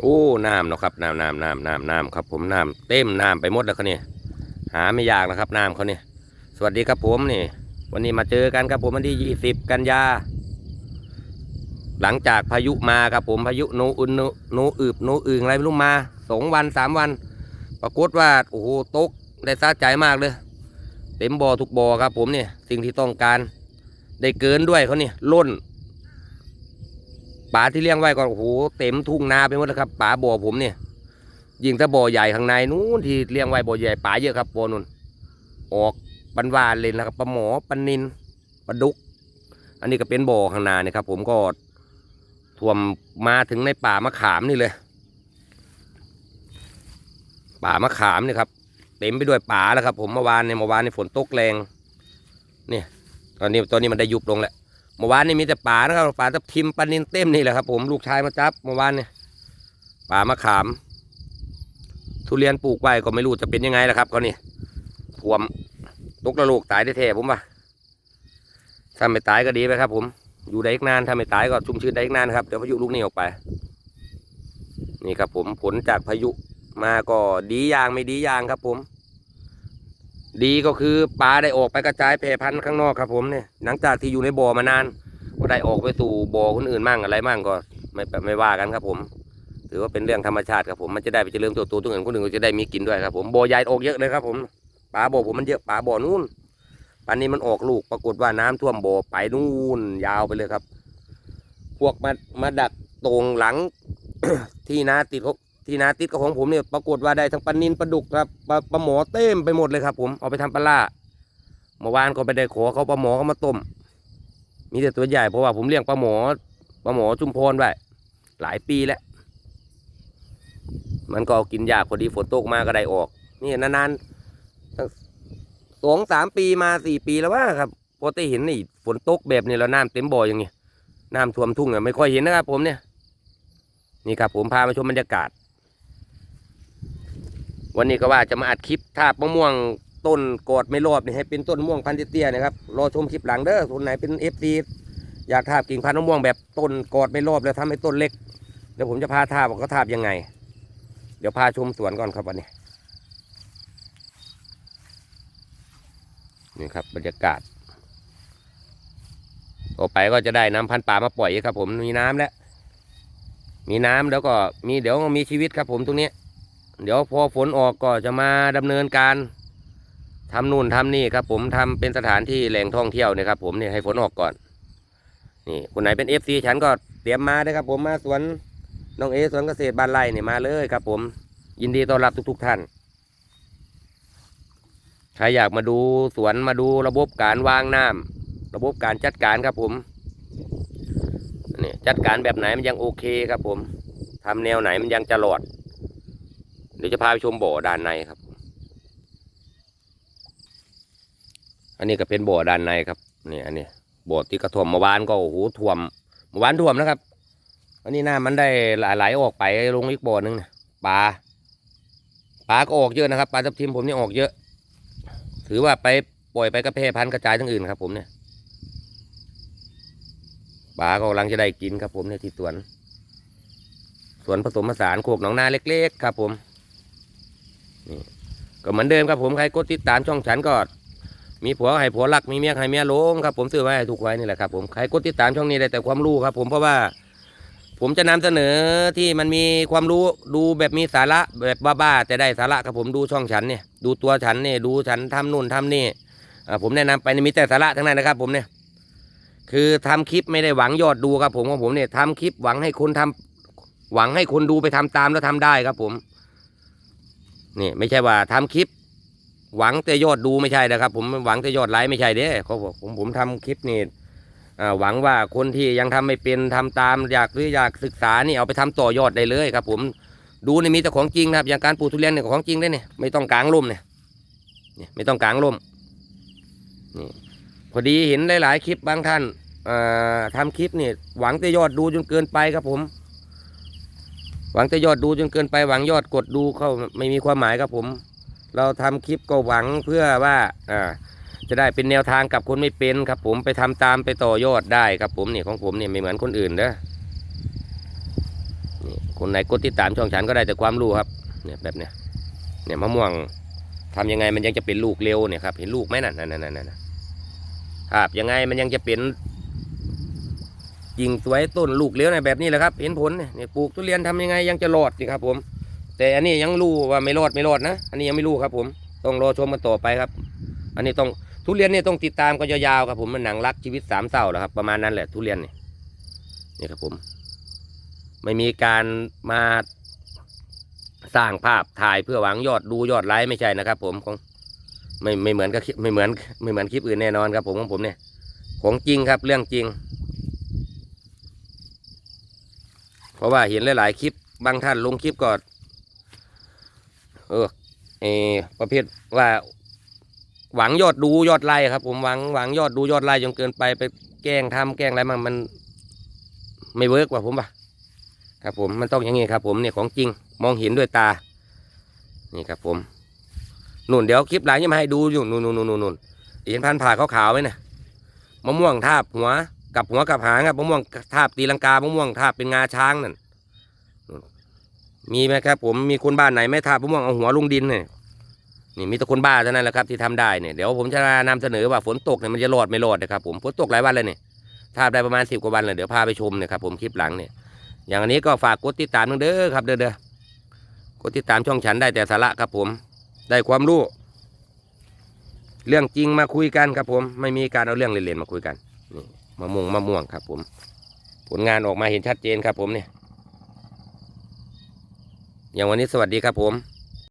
โอ้น้ำเนาะครับน้ำน้ำน้ำน้ำน้ำครับ ผมน้ำเต็มน้ำไปหมดแล้วเขาเนี่ยหาไม่ยากนะครับน้ำเขาเนี่ยสวัสดีครับผมนี่ วันนี้มาเจอกันครับผมวันที่ยี่สิบกันยาหลังจากพายุมาครับผมพายุโนอุนโนโนอึบโนอึงอะไรไม่รู้มาสองวันสามวัน ปรากฏว่าโอ้โหตกได้ซาใจมากเลย เต็มบ่อทุกบ่อครับผมเนี่ยสิ่งที่ต้องการ ได้เกินด้วยเขาเนี่ยล้น ป่าที่เลี้ยงไว้ก็โอ้โหเต็มทุ่งนาไปหมดแล้วครับป่าบ่อผมเนี่ยยิ่งถ้าบ่อใหญ่ข้างในนู้นที่เลี้ยงไว้บ่อใหญ่ป่าเยอะครับบ่อนุ่นออกบันวานเลยนะครับปลาหมอปลานินปลาดุก อันนี้ก็เป็นบ่อข้างนาเนี่ยครับ ผมก็ท่วมมาถึงในป่ามะขามนี่เลย ป่ามะขามเนี่ยครับเต็มไปด้วยป่าแล้วครับ ผมเมื่อวานเนี่ยเมื่อวานในฝนตกแรง เนี่ย ตอนนี้ตอนนี้มันได้ยุบลงแล้ว เมื่อวานนี่มีแต่ป่านะครับป่าทับทิมปลานินเต็มนี่แหละครับผมลูกชายมาจับเมื่อวานเนี่ยป่ามะขาม ทุเรียนปลูกไว้ก็ไม่รู้จะเป็นยังไงแล้วครับก็นี่ท่วมตกระลูกตายแท้ๆผมว่าถ้าไม่ตายก็ดีไปครับ ผมอยู่ได้อีกนานถ้าไม่ตายก็ชุ่มชื้นได้อีกนานครับเดี๋ยวพายุลูกนี้ออกไป นี่ครับผมผลจากพายุมาก็ดีอย่างไม่ดีอย่างครับผม ดีก็คือปลาได้ออกไปกระจายแพร่พันธุ์ข้างนอกครับผมเนี่ยหลังจากที่อยู่ในบ่อมานาน ก็ได้ออกไปสู่บ่อคนอื่นมั่งอะไรมั่งก็ไม่ไม่ว่ากันครับผมถือว่าเป็นเรื่องธรรมชาติครับผมมันจะได้ไปเจริญเตัวตัวตัวอื่นคนอื่นก็จะได้มีกินด้วยครับผมบ่อใหญ่ออกเยอะเลยครับผมปลาบ่อผมมันเยอะปลาบ่อนู้นปลานี้มันออกลูกปรากฏว่าน้ำท่วมบ่อไปนู่นยาวไปเลยครับ พวกมามาดักตรงหลังที่นาติดเขา ที่นาติดกับของผมเนี่ยปรากฏว่าได้ทั้งปลานินปลาดุกครับปลาปลาหมอเต็มไปหมดเลยครับ ผมเอาไปทำปลาล่าเมื่อวานก็ไปได้ขอเขาปลาหมอเขามาต้ม มีแต่ตัวใหญ่เพราะว่าผมเลี้ยงปลาหมอปลาหมอจุมพรไว้หลายปีแล้ว มันก็เอากินยากพอดีฝนตกมาก็ได้ออก นี่นานๆตั้งสองสามปีมาสี่ปีแล้วว่าครับพอได้เห็นนี่ฝนตกแบบนี้แล้วน้ำเต็มบ่ออย่างเงี้ยน้ำท่วมทุ่งเนี่ยไม่ค่อยเห็นนะครับผมเนี่ยนี่ครับผมพามาชมบรรยากาศ วันนี้ก็ว่าจะมาอัดคลิปทาบมะม่วงต้นกอดไม่รอบนี่ให้เป็นต้นม่วงพันธุ์เตี้ยๆนะครับรอชมคลิปหลังเด้อคนไหนเป็นเอฟซีอยากทาบกิ่งพันธุ์มะม่วงแบบต้นกอดไม่รอบแล้วทำให้ต้นเล็กเดี๋ยวผมจะพาทาบว่าเขาทาบยังไง เดี๋ยวพาชมสวนก่อนครับวันนี้นี่ครับบรรยากาศต่อไปก็จะได้น้ำพันธุ์ป่ามาปล่อยครับ ผมมีน้ำแล้วมีน้ำแล้วก็มีเดี๋ยวมีชีวิตครับผมตรงนี้ เดี๋ยวพอฝนออกก็จะมาดำเนินการทำนู่นทำนี่ครับ ผมทำเป็นสถานที่แหล่งท่องเที่ยวเนี่ยครับ ผมเนี่ยให้ฝนออกก่อน นี่คนไหนเป็นเอฟซีฉันก็เตรียมมาได้ครับ ผมมาสวนน้องเอสวนเกษตรบ้านไร่เนี่ยมาเลยครับ ผม ยินดีต้อนรับทุก ๆท่านใครอยากมาดูสวนมาดูระบบการวางน้ำระบบการจัดการครับผมนี่จัดการแบบไหนมันยังโอเคครับผมทำแนวไหนมันยังจะหลอด เดี๋ยวจะพาไปชมบ่อด้านในครับ อันนี้ก็เป็นบ่อด้านในครับนี่อันนี้บ่อที่กระท่วมเมื่อวานก็โอ้โหท่วมเมื่อวานท่วมนะครับอันนี้น้ามันได้ไหลออกไปลงอีกบ่อหนึ่งนะปลาปลาก็ออกเยอะนะครับปลาทับทิมผมนี่ออกเยอะ ถือว่าไปปล่อยไปกระเพาะพันกระจายทั้งอื่นครับ ผมเนี่ยปลาก็กำลังจะได้กินครับผมเนี่ยที่สวนสวนผสมผสานโคกหนองนาเล็ก ๆ ครับผม นี่ก็เหมือนเดิมครับผมใครกดติดตามช่องฉันก็ มีผัวให้ผัวรักมีเมียให้เมียหลงครับผมซื้อไว้ให้ถูกไว้นี่แหละครับผมใครกดติดตามช่องนี้ได้แต่ความรู้ครับ ผมเพราะว่า ผมจะนำเสนอที่มันมีความรู้ดูแบบมีสาระแบบบ้าๆแต่ได้สาระครับผมดูช่องฉันเนี่ยดูตัวฉันเนี่ยดูฉันทำนู่นทำนี่ผมแนะนำไปนี่มีแต่สาระทั้งนั้นนะครับผมเนี่ยคือทำคลิปไม่ได้หวังยอดดูครับผมของผมเนี่ยทำคลิปหวังให้คนทำหวังให้คนดูไปทำตามแล้วทำได้ครับผม นี่ไม่ใช่ว่าทำคลิป หวังแต่ยอดดูไม่ใช่นะครับ ผมหวังแต่ยอดไลค์ไม่ใช่เด้เขาบอกผมผมทำคลิปนี่หวังว่าคนที่ยังทำไม่เป็นทำตามอยากหรืออยากศึกษานี่เอาไปทำต่อยอดได้เลยครับ ผมดูนี่มีแต่ของจริงนะครับ อย่างการปลูกทุเรียนเนี่ยของจริงได้เนี่ยไม่ต้องกางร่มเนี่ยนี่ไม่ต้องกางร่มนี่พอดีเห็นหลาย ๆ คลิปบางท่านอ่าทำคลิปนี่หวังแต่ยอดดูจนเกินไปครับผม หวังแต่ยอดดูจนเกินไปหวังยอดกดดูเขาไม่มีความหมายครับผม เราทำคลิปก็หวังเพื่อว่าอ่าจะได้เป็นแนวทางกับคนไม่เป็นครับ ผมไปทำตามไปต่อยอดได้ครับผมนี่ของผมเนี่ยไม่เหมือนคนอื่นนี่คนไหนกดติดตามช่องฉันก็ได้แต่ความรู้ครับเนี่ยแบบเนี้ยเนี่ยมะม่วงทำยังไงมันยังจะเป็นลูกเร็วเนี่ยครับเห็นลูกไหมนั่นนั่นนั่นนั่นครับยังไงมันยังจะเป็น ยิงสวยต้นลูกเลี้ยวในแบบนี้แหละครับ เห็นผลเนี่ยปลูกทุเรียนทำยังไงยังจะรอดสิครับผม แต่อันนี้ยังรู้ว่าไม่รอดไม่รอดนะ อันนี้ยังไม่รู้ครับ ผมต้องรอชมกันต่อไปครับ อันนี้ต้องทุเรียนเนี่ยต้องติดตามกันยาวๆครับผมมันหนังรักชีวิตสามเศร้าแล้วครับ ประมาณนั้นแหละทุเรียนเนี่ยนี่ครับผม ไม่มีการมาสร้างภาพถ่ายเพื่อหวังยอดดูยอดไลค์ไม่ใช่นะครับ ผมของไม่ไม่เหมือนกับไม่เหมือนไม่เหมือนคลิปอื่นแน่นอนครับ ผมของผมเนี่ยของจริงครับเรื่องจริง เพราะว่าเห็นหลาย ๆ คลิปบางท่านลงคลิปก็เออเอประเภทว่าหวังยอดดูยอดไลค์ครับ ผมหวังหวังยอดดูยอดไลค์จนเกินไปไปแกล้งทำแกล้งอะไรมันมัน ไม่เวิร์กว่าผมป่ะครับผมมันต้องอย่างนี้ครับ ผมเนี่ยของจริงมองเห็นด้วยตา นี่ครับผมนุ่นเดี๋ยวคลิปหลังจะมาให้ดูอยู่นุ่นนุ่นนุ่นนุ่นเห็นพันผ่าขาวๆไหมนะมะม่วงทาบหัว กับหัวกับหางครับมะม่วงทาบตีลังกามะม่วงทาบเป็นงาช้างนั่นมีไหมครับ ผมมีคนบ้านไหนไม่ทาบมะม่วงเอาหัวลงดินเนี่ยนี่มีแต่คนบ้าเท่านั้นแหละครับที่ทำได้เนี่ยเดี๋ยวผมจะนำเสนอว่าฝนตกเนี่ยมันจะรอดไม่รอดนะครับผมฝนตกหลายวันเลยเนี่ยทาบได้ประมาณสิบกว่าวันเลยเดี๋ยวพาไปชมเนี่ยครับผมคลิปหลังเนี่ยอย่างอันนี้ก็ฝากกดติดตามตึงเด้อครับเด้อเด้อกดติดตามช่องฉันได้แต่สาระครับผม ได้ความรู้เรื่องจริงมาคุยกันครับผม ไม่มีการเอาเรื่องเล่นๆมาคุยกันนี่ มะม่วงมะม่วงครับผม ผลงานออกมาเห็นชัดเจนครับผมเนี่ยอย่างวันนี้สวัสดีครับผม